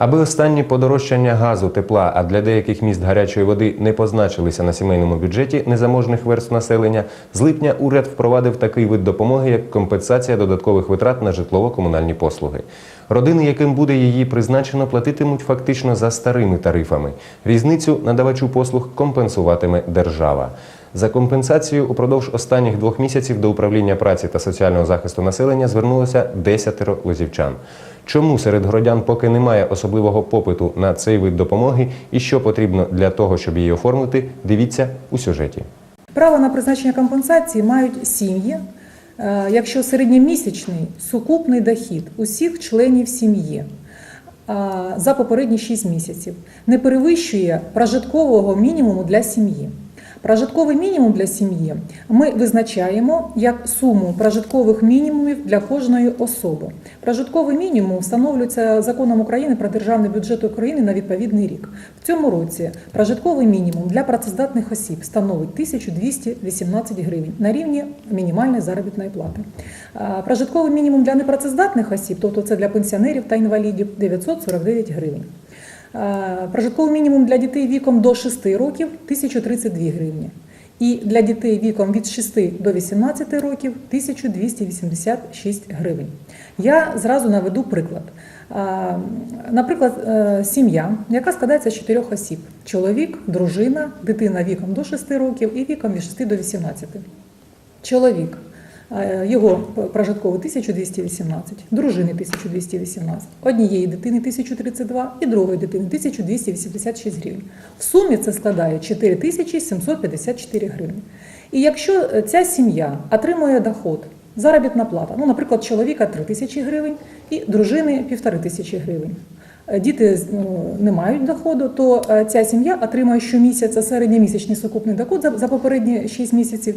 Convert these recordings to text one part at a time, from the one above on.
Аби останні подорожчання газу, тепла, а для деяких міст гарячої води не позначилися на сімейному бюджеті незаможних верств населення, з липня уряд впровадив такий вид допомоги, як компенсація додаткових витрат на житлово-комунальні послуги. Родини, яким буде її призначено, платитимуть фактично за старими тарифами. Різницю надавачу послуг компенсуватиме держава. За компенсацією упродовж останніх двох місяців до управління праці та соціального захисту населення звернулося десятеро лозівчан. Чому серед городян поки немає особливого попиту на цей вид допомоги і що потрібно для того, щоб її оформити, дивіться у сюжеті. Право на призначення компенсації мають сім'ї, е, якщо середньомісячний сукупний дохід усіх членів сім'ї е, за попередні 6 місяців не перевищує прожиткового мінімуму для сім'ї. Прожитковий мінімум для сім'ї ми визначаємо як суму прожиткових мінімумів для кожної особи. Прожитковий мінімум встановлюється законом України про державний бюджет України на відповідний рік. В цьому році прожитковий мінімум для працездатних осіб становить 1218 гривень на рівні мінімальної заробітної плати. Прожитковий мінімум для непрацездатних осіб, тобто це для пенсіонерів та інвалідів, 949 гривень. Е, Прожитковий мінімум для дітей віком до 6 років 1032 гривні. І для дітей віком від 6 до 18 років 1286 гривень. Я зразу наведу приклад. Е, Наприклад, е, сім'я, яка складається з чотирьох осіб: чоловік, дружина, дитина віком до 6 років і віком від 6 до 18. Чоловік. Е, Його прожитковий 1218, дружини 1218, однієї дитини 1032 і другої дитини 1286 гривень. В сумі це складає 4754 гривні. І якщо е, ця сім'я отримує доход, заробітна плата, ну, наприклад, чоловіка 3 тисячі гривень і дружини 1,5 тисячі гривень. Е, Діти ну, не мають доходу, то ця сім'я отримує щомісяця середньомісячний сукупний доход за, попередні 6 місяців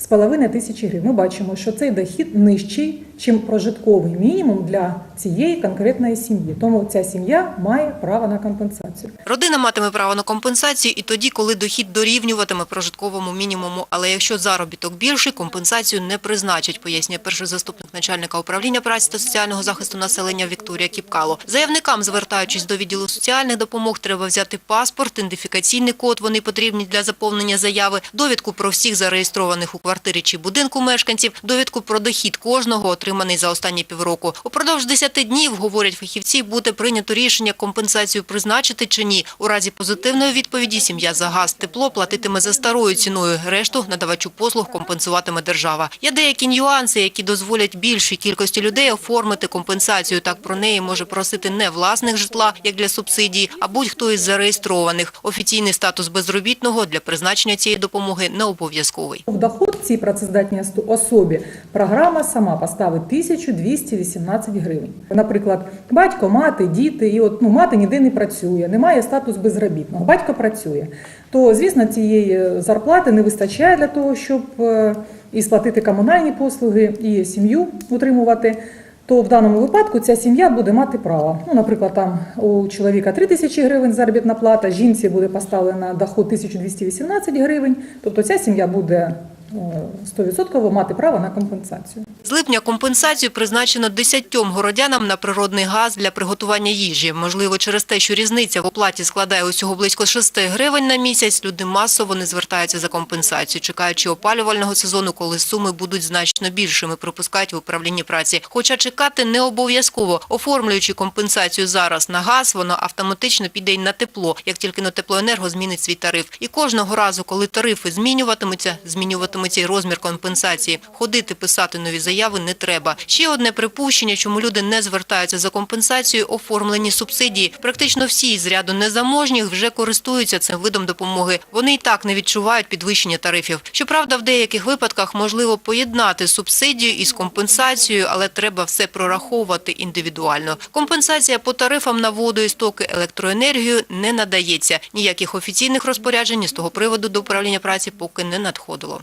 4,5 тисячі гривень. Ми бачимо, що цей дохід нижчий, чим прожитковий мінімум для цієї конкретної сім'ї. Тому ця сім'я має право на компенсацію. Родина матиме право на компенсацію і тоді, коли дохід дорівнюватиме прожитковому мінімуму. Але якщо заробіток більший, компенсацію не призначать, пояснює перший заступник начальника управління праці та соціального захисту населення Вікторія Кіпкало. Заявникам, звертаючись до відділу соціальних допомог, треба взяти паспорт, ідентифікаційний код. Вони потрібні для заповнення заяви, довідку про всіх зареєстрованих у квартирі чи будинку мешканців, довідку про дохід кожного, отриманий за останні півроку. Упродовж 10 днів, говорять фахівці, буде прийнято рішення компенсацію призначити чи ні. У разі позитивної відповіді сім'я за газ, тепло платитиме за старою ціною. Решту надавачу послуг компенсуватиме держава. Є деякі нюанси, які дозволять більшій кількості людей оформити компенсацію. Так про неї може просити не власник житла, як для субсидії, а будь-хто із зареєстрованих. Офіційний статус безробітного для призначення цієї допомоги не обов'язковий. В доход цій працездатній особі програма сама поставить 1218 гривень. Наприклад, батько, мати, діти, і от ну мати ніде не працює, немає статус безробітного. Батько працює. То звісно, цієї зарплати не вистачає для того, щоб е, і сплатити комунальні послуги, і сім'ю утримувати. То в даному випадку ця сім'я буде мати право. Ну, наприклад, там у чоловіка 3 тисячі гривень заробітна плата, жінці буде поставлена доход 1218 гривень. Тобто ця сім'я буде е, 100% мати право на компенсацію. З липня компенсацію призначено 10 городянам на природний газ для приготування їжі. Можливо, через те, що різниця в оплаті складає усього близько 6 гривень на місяць, люди масово не звертаються за компенсацію, чекаючи опалювального сезону, коли суми будуть значно більшими, припускають в управлінні праці. Хоча чекати не обов'язково. Оформлюючи компенсацію зараз на газ, воно автоматично піде й на тепло, як тільки на теплоенерго змінить свій тариф. І кожного разу, коли тарифи змінюватимуться, змінюватиметься й розмір компенсації. Ходити писати нові заяви не треба. Ще одне припущення, чому люди не звертаються за компенсацією, оформлені субсидії. Практично всі з ряду незаможніх вже користуються цим видом допомоги. Вони і так не відчувають підвищення тарифів. Щоправда, в деяких випадках можливо поєднати субсидію із компенсацією, але треба все прораховувати індивідуально. Компенсація по тарифам на воду і стоки електроенергію не надається. Ніяких офіційних розпоряджень з того приводу до управління праці поки не надходило.